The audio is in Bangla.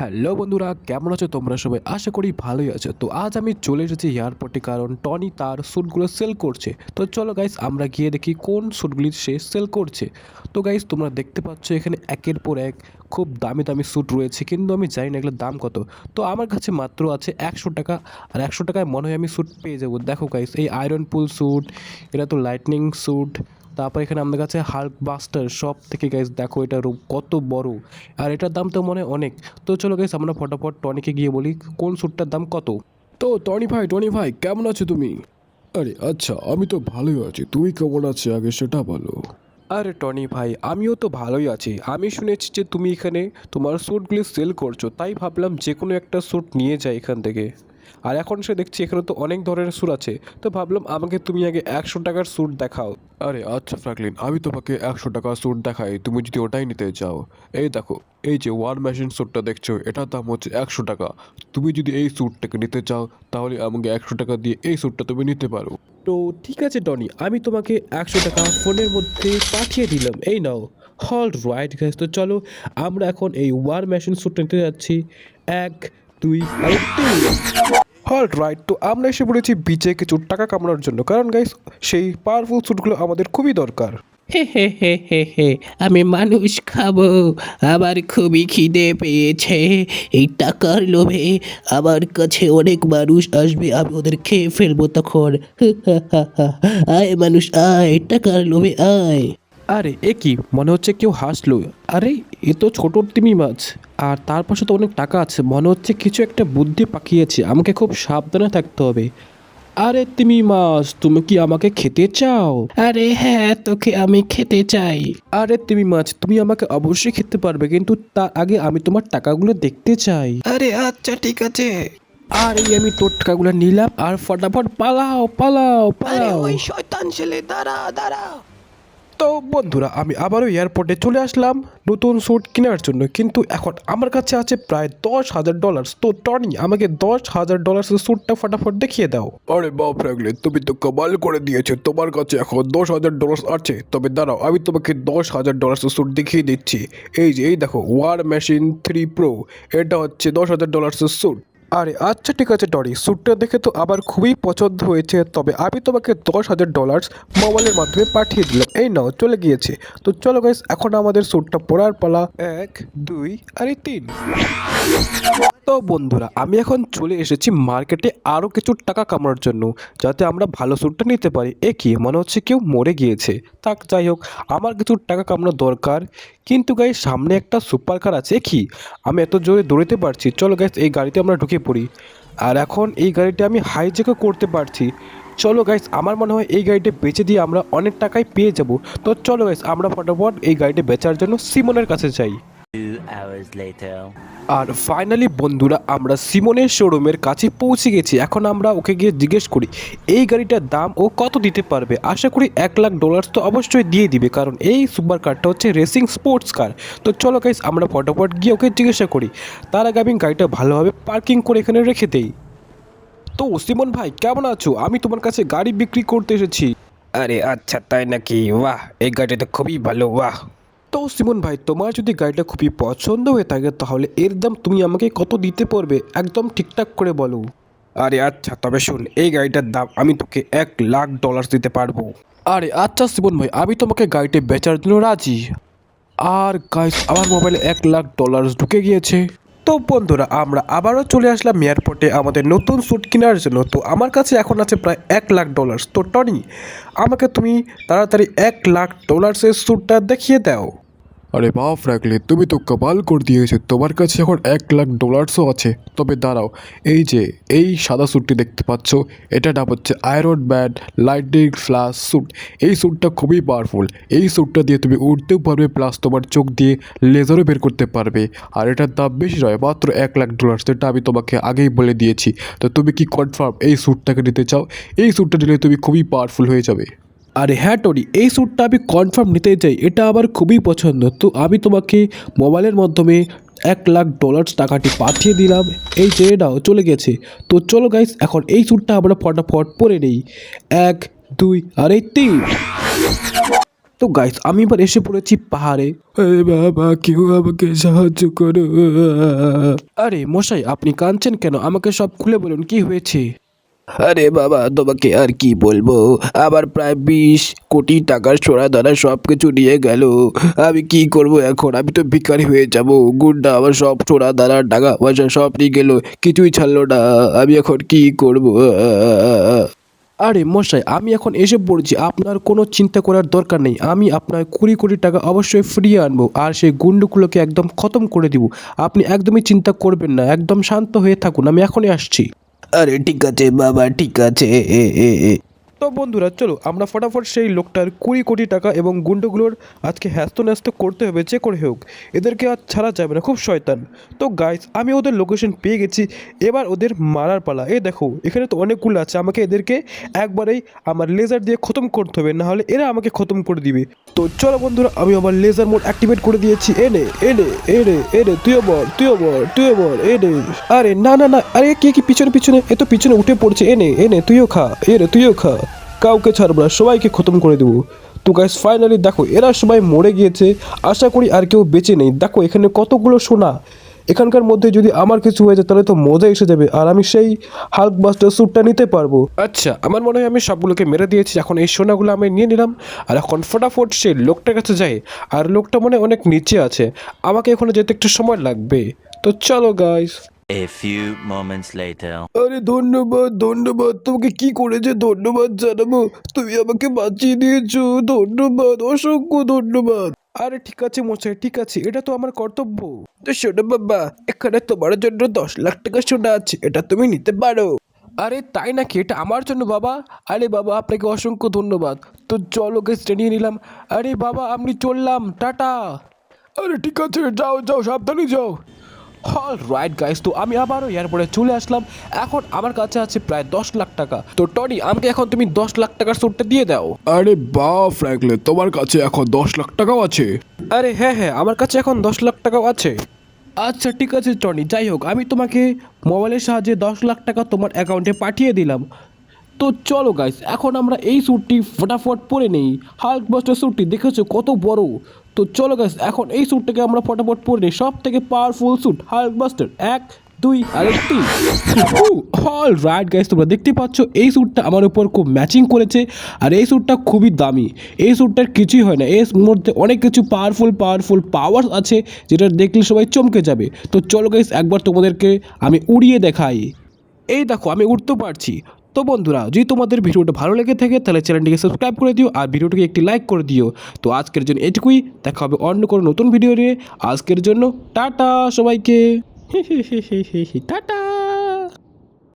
হ্যালো বন্ধুরা, কেমন আছো তোমরা সবাই? আশা করি ভালোই আছো। তো আজ আমি চলে এসেছি এয়ারপোর্টে, কারণ টনি তার স্যুটগুলো সেল করছে। তো চলো গাইস আমরা গিয়ে দেখি কোন স্যুটগুলি সে সেল করছে। তো গাইস তোমরা দেখতে পাচ্ছ এখানে একের পর এক খুব দামি দামি স্যুট রয়েছে, কিন্তু আমি জানি না এগুলোর দাম কত। তো আমার কাছে মাত্র আছে একশো টাকা, আর একশো টাকায় মনে হয় আমি স্যুট পেয়ে যাব। দেখো গাইস এই আয়রন পুল স্যুট এটা তো লাইটনিং স্যুট তারপর এখানে আমাদের কাছে হাল্ক বাস্টার সব থেকে গাইস দেখো এটা কত বড়। আর এটার দাম তো মনে অনেক। তো চলো গাইস আমরা ফটাফট টনিকে গিয়ে বলি, কোন স্যুটটার দাম কত? তো টনি ভাই টনি ভাই, কেমন আছো তুমি? আরে আচ্ছা আমি তো ভালোই আছি। তুই কেমন আছিস আগে সেটা বলো। আরে টনি ভাই, আমিও তো ভালোই আছি। আমি শুনেছি যে তুমি এখানে তোমার স্যুটগুলি সেল করছ, তাই ভাবলাম যে কোনো একটা স্যুট নিয়ে যাই এখান থেকে। আর এখন সে দেখছি এখানে তো অনেক ধরনের স্যুট আছে। তো ভাবলাম আমাকে তুমি আগে একশো টাকার স্যুট দেখাও। আরে আচ্ছা ফ্র্যাঙ্কলিন আমি তোমাকে একশো টাকা স্যুট দেখাই তুমি যদি ওটাই নিতে চাও। এই দেখো এই যে ওয়ান মেশিন স্যুটটা দেখছ এটার দাম হচ্ছে একশো টাকা। তুমি যদি এই স্যুটটাকে নিতে চাও তাহলে আমাকে একশো টাকা দিয়ে এই স্যুটটা তুমি নিতে পারো। তো ঠিক আছে টনি আমি তোমাকে একশো টাকা ফোনের মধ্যে পাঠিয়ে দিলাম এই নাও। হল রাইট গাইস তো চলো আমরা এখন এই ওয়ার মেশিন স্যুট নিতে যাচ্ছি। এক দুই আর তিন হল রাইট তো আমরা এসে পড়েছি বিচে কিছু টাকা কামানোর জন্য। কারণ গাইস সেই পাওয়ারফুল স্যুটগুলো আমাদের খুবই দরকার। হে হে হে হে হে আমি মানুষ খাব। আমার খুবই খিদে পেয়েছে। এই টাকার লোভে আমার কাছে অনেক মানুষ আসবে আমি ওদের খেয়ে ফেলব তখন। আয় মানুষ আয় টাকার লোভে আয়। আরে এ কি? মনে হচ্ছে কেউ হাসলো। আরে এ তো ছোট তিমি মাছ। আর তার পাশে তো অনেক টাকা আছে। মনে হচ্ছে কিছু একটা বুদ্ধি পাকিয়েছে। আমাকে খুব সাবধানে থাকতে হবে। আরে তিমি মাছ তুমি কি আমাকে খেতে চাও? আরে হ্যাঁ তোকে আমি খেতে চাই। আরে তিমি মাছ তুমি আমাকে অবশ্যই খেতে পারবে কিন্তু তার আগে আমি তোমার টাকাগুলো দেখতে চাই। আরে আচ্ছা ঠিক আছে। আর এই আমি তোর টাকাগুলো নিলাম আর ফটাফট পালাও পালাও পালাও। ওই শয়তান ছেলে দাঁড়া দাঁড়া। তো বন্ধুরা, আমি আবারও এয়ারপোর্টে চলে আসলাম নতুন স্যুট কেনার জন্য। কিন্তু এখন আমার কাছে আছে প্রায় দশ হাজার ডলার তো টনি, আমাকে দশ হাজার ডলার স্যুটটা ফটাফট দেখিয়ে দাও। আরে বা ফ্র্যাঙ্কলিন তুমি তো কামাল করে দিয়েছ। তোমার কাছে এখন দশ হাজার ডলার আছে। তবে দাঁড়াও, আমি তোমাকে দশ হাজার ডলার স্যুট দেখিয়ে দিচ্ছি। এই যে, এই দেখো ওয়ার মেশিন থ্রি প্রো এটা হচ্ছে দশ হাজার ডলার স্যুট আরে আচ্ছা ঠিক আছে টনি স্যুটটা দেখে তো আবার খুবই পছন্দ হয়েছে। তবে আমি তোমাকে দশ হাজার ডলার্স মোবাইলের মাধ্যমে পাঠিয়ে দিলাম। এই নাও, চলে গিয়েছে। তো চলো গাইস এখন আমাদের স্যুটটা পরার পালা। এক, দুই, আরে তিন। তো বন্ধুরা, আমি এখন চলে এসেছি মার্কেটে আরও কিছু টাকা কামানোর জন্য, যাতে আমরা ভালো স্যুটটা নিতে পারি। এ কি, মনে হচ্ছে কেউ মরে গিয়েছে। তাক যাই হোক, আমার কিছু টাকা কামানো দরকার। কিন্তু গাই সামনে একটা সুপার কার আছে কি, আমি এত জোরে দৌড়তে পারছি। চলো গাইস এই গাড়িতে আমরা ঢুকে। পড়ি। আর এখন এই গাড়িটা আমি হাইজ্যাকও করতে পারছি। চলো গাইস আমার মনে হয় এই গাড়িটা বেচে দিয়ে আমরা অনেক টাকায় পেয়ে যাব। তো চলো গাইস আমরা ফটাফট এই গাড়িটা বেচার জন্য সিমনের কাছে যাই. আর ফাইনালি বন্ধুরা আমরা সিমনের শোরুমের কাছে পৌঁছে গেছি। এখন আমরা ওকে গিয়ে জিজ্ঞেস করি এই গাড়িটার দাম ও কত দিতে পারবে? আশা করি এক লাখ ডলার তো অবশ্যই দিয়ে দিবে কারণ এই সুপার কারটা হচ্ছে রেসিং স্পোর্টস কার তো চলো গাইস আমরা ফটাফট গিয়ে ওকে জিজ্ঞাসা করি তার আগে আমি গাড়িটা ভালোভাবে পার্কিং করে এখানে রেখে দেই। তো সিমন ভাই কেমন আছো? আমি তোমার কাছে গাড়ি বিক্রি করতে এসেছি। আরে আচ্ছা তাই নাকি? বাহ এই গাড়িটা তো খুবই ভালো বাহ। তো সিমন ভাই, তোমার যদি গাড়িটা খুবই পছন্দ হয়ে থাকে, তাহলে এর দাম তুমি আমাকে কত দিতে পারবে? একদম ঠিকঠাক করে বলো। আরে আচ্ছা তবে শুন, এই গাড়িটার দাম আমি তোকে এক লাখ ডলার দিতে পারব। আরে আচ্ছা সিমন ভাই, আমি তোমাকে গাড়িটা বেচার জন্য রাজি। আর গাইস আমার মোবাইলে এক লাখ ডলার ঢুকে গিয়েছে। তো বন্ধুরা, আমরা আবারও চলে আসলাম এয়ারপোর্টে আমাদের নতুন স্যুট কেনার জন্য। তো আমার কাছে এখন আছে প্রায় এক লাখ ডলার তো টনি, আমাকে তুমি তাড়াতাড়ি এক লাখ ডলার্সের স্যুটটা দেখিয়ে দাও। আরে বা ফ্র্যাঙ্কলিন তুমি তো কপাল করে দিয়েছ। তোমার কাছে এখন এক লাখ ডলার্সও আছে। তবে দাঁড়াও, এই যে, এই সাদা স্যুটটি দেখতে পাচ্ছ, এটা নাম হচ্ছে iron man lighting flash suit এই স্যুটটা খুবই পাওয়ারফুল এই স্যুটটা দিয়ে তুমি উঠতেও পারবে প্লাস তোমার চোখ দিয়ে লেজারও বের করতে পারবে। আর এটার দাম বেশি নয়, মাত্র এক লাখ ডলার সেটা আমি তোমাকে আগেই বলে দিয়েছি। তো তুমি কি কনফার্ম এই স্যুটটাকে নিতে চাও? এই স্যুটটা নিলে তুমি খুবই পাওয়ারফুল হয়ে যাবে। আরে হ্যাঁ টনি এই স্যুটটা আমি কনফার্ম নিতে চাই। এটা আমার খুবই পছন্দ। তো আমি তোমাকে মোবাইলের মাধ্যমে এক লাখ ডলার টাকাটি পাঠিয়ে দিলাম। এই যে নাও চলে গেছে। তো চলো গাইস এখন এই স্যুটটা আমরা ফটাফট পরে নেই। এক দুই আর এই তিন। তো গাইস আমি এবার এসে পড়েছি পাহাড়ে। বাবা কেউ আমাকে সাহায্য করো। আরে মশাই আপনি কাঁদছেন কেন? আমাকে সব খুলে বলুন কি হয়েছে? আরে বাবা, তোমাকে আর কি বলব? আবার প্রায় বিশ কোটি টাকার সোনা দানা সব কিছু নিয়ে গেল। আমি কি করব এখন? আমি তো ভিখারি হয়ে যাব। গুন্ডা, আমার সব সোনা দানা, টাকা পয়সা সব নিয়ে গেল। কিছুই ছাড়লো না। আমি এখন কি করব? আরে মশাই, আমি এখন এসে পড়ছি। আপনার কোনো চিন্তা করার দরকার নেই। আমি আপনার কুড়ি কোটি টাকা অবশ্যই ফিরিয়ে আনব আর সেই গুন্ডগুলোকে একদম খতম করে দিব। আপনি একদমই চিন্তা করবেন না। একদম শান্ত হয়ে থাকুন। আমি এখনই আসছি। আরে ঠিক আছে বাবা ঠিক আছে এ এ এ তো বন্ধুরা, চলো আমরা ফটাফট সেই লোকটার কুড়ি কোটি টাকা এবং গুন্ডগুলোর আজকে হ্যাস্ত ন্যাস্ত করতে হবে, যে করে হোক। এদেরকে আর ছাড়া যাবে না, খুব শয়তান। তো গাইস আমি ওদের লোকেশন পেয়ে গেছি। এবার ওদের মারার পালা। এই দেখো, এখানে তো অনেকগুলো আছে। আমাকে এদেরকে একবারেই আমার লেজার দিয়ে খতম করতে হবে না হলে এরা আমাকে খতম করে দিবে। তো চলো বন্ধুরা, আমি আমার লেজার মোড অ্যাক্টিভেট করে দিয়েছি। এনে এনে এনে এনে তুইও বল তুইও বল তুইও বল এনে আরে, না না না, আরে, কে, কি, পিছনে পিছনে? এ তো পিছনে উঠে পড়ছে। এনে এনে তুইও খা এনে তুইও খা। কাউকে ছাড়বো না, সবাইকে খতম করে দেবো। তো গাইস ফাইনালি দেখো, এরা সবাই মরে গিয়েছে, আশা করি আর কেউ বেঁচে নেই। দেখো, এখানে কতগুলো সোনা। এখানকার মধ্যে যদি আমার কিছু হয়ে যায়, তাহলে তো মজা এসে যাবে, আর আমি সেই হাল্ক বাস্টার স্যুটটা নিতে পারব। আচ্ছা আমার মনে হয় আমি সবগুলোকে মেরে দিয়েছি। এখন এই সোনাগুলো আমি নিয়ে নিলাম, আর এখন ফটাফট সেই লোকটার কাছে যাই, আর লোকটা মনে অনেক নিচে আছে। আমাকে এখানে যেতে একটু সময় লাগবে। তো চলো guys A few moments later. আরে ধন্যবাদ ধন্যবাদ। তোমাকে কি করেছে? ধন্যবাদ জানাব। তুমি আমাকে বাঁচিয়ে দিয়েছ। ধন্যবাদ, অসংখ্য ধন্যবাদ। আরে ঠিক আছে মশাই, ঠিক আছে। এটা তো আমার কর্তব্য। তো শোনো বাবা, এখানে তোমার জন্য দশ লাখ টাকা সোনা আছে। এটা তুমি নিতে পারো। আরে তাই নাকি? এটা আমার জন্য বাবা? আরে বাবা, আপনাকে অসংখ্য ধন্যবাদ। তো চলো গেস্টে নিয়ে নিলাম। আরে বাবা, আমি চললাম। টাটা। আরে ঠিক আছে, যাও যাও, সাবধানে যাও। অল রাইট গাইস তো আমি আবারও এয়ারপোর্টে চলে আসলাম। এখন আমার কাছে আছে প্রায় দশ লাখ টাকা। তো টনি আমাকে এখন তুমি দশ লাখ টাকার স্যুটটা দিয়ে দাও। আরে বা ফ্র্যাঙ্কলে তোমার কাছে এখন দশ লাখ টাকাও আছে? আরে হ্যাঁ হ্যাঁ আমার কাছে এখন দশ লাখ টাকাও আছে। আচ্ছা ঠিক আছে টনি যাই হোক আমি তোমাকে মোবাইলের সাহায্যে দশ লাখ টাকা তোমার অ্যাকাউন্টে পাঠিয়ে দিলাম। তো চলো গাইস এখন আমরা এই স্যুটটি ফটাফট পরে নেই। হাল্ক বাস্টার স্যুটটি দেখেছ কত বড়? তো চলো গাইস এখন এই স্যুটটাকে আমরা ফটাফট পরে নিই। সব থেকে পাওয়ারফুল স্যুট হাল্ক বাস্টার এক, দুই, আর একটি অল রাইট গাইস তোমরা দেখতে পাচ্ছ, এই স্যুটটা আমার উপর খুব ম্যাচিং করেছে, আর এই স্যুটটা খুবই দামি। এই স্যুটটার কিছুই হয় না, এর মধ্যে অনেক কিছু পাওয়ারফুল পাওয়ারফুল পাওয়ার আছে, যেটা দেখলে সবাই চমকে যাবে। তো চলো গাইস একবার তোমাদেরকে আমি উড়িয়ে দেখাই। এই দেখো, আমি উঠতে পারছি। তো বন্ধুরা, যদি তোমাদের ভিডিওটা ভালো লেগে থাকে, তাহলে চ্যানেলটিকে সাবস্ক্রাইব করে দিও আর ভিডিওটিকে একটি লাইক করে দিও। তো আজকের জন্য এটুকুই, দেখা হবে অন্য কোনো নতুন ভিডিও নিয়ে। আজকের জন্য টাটা সবাইকে। টাটা।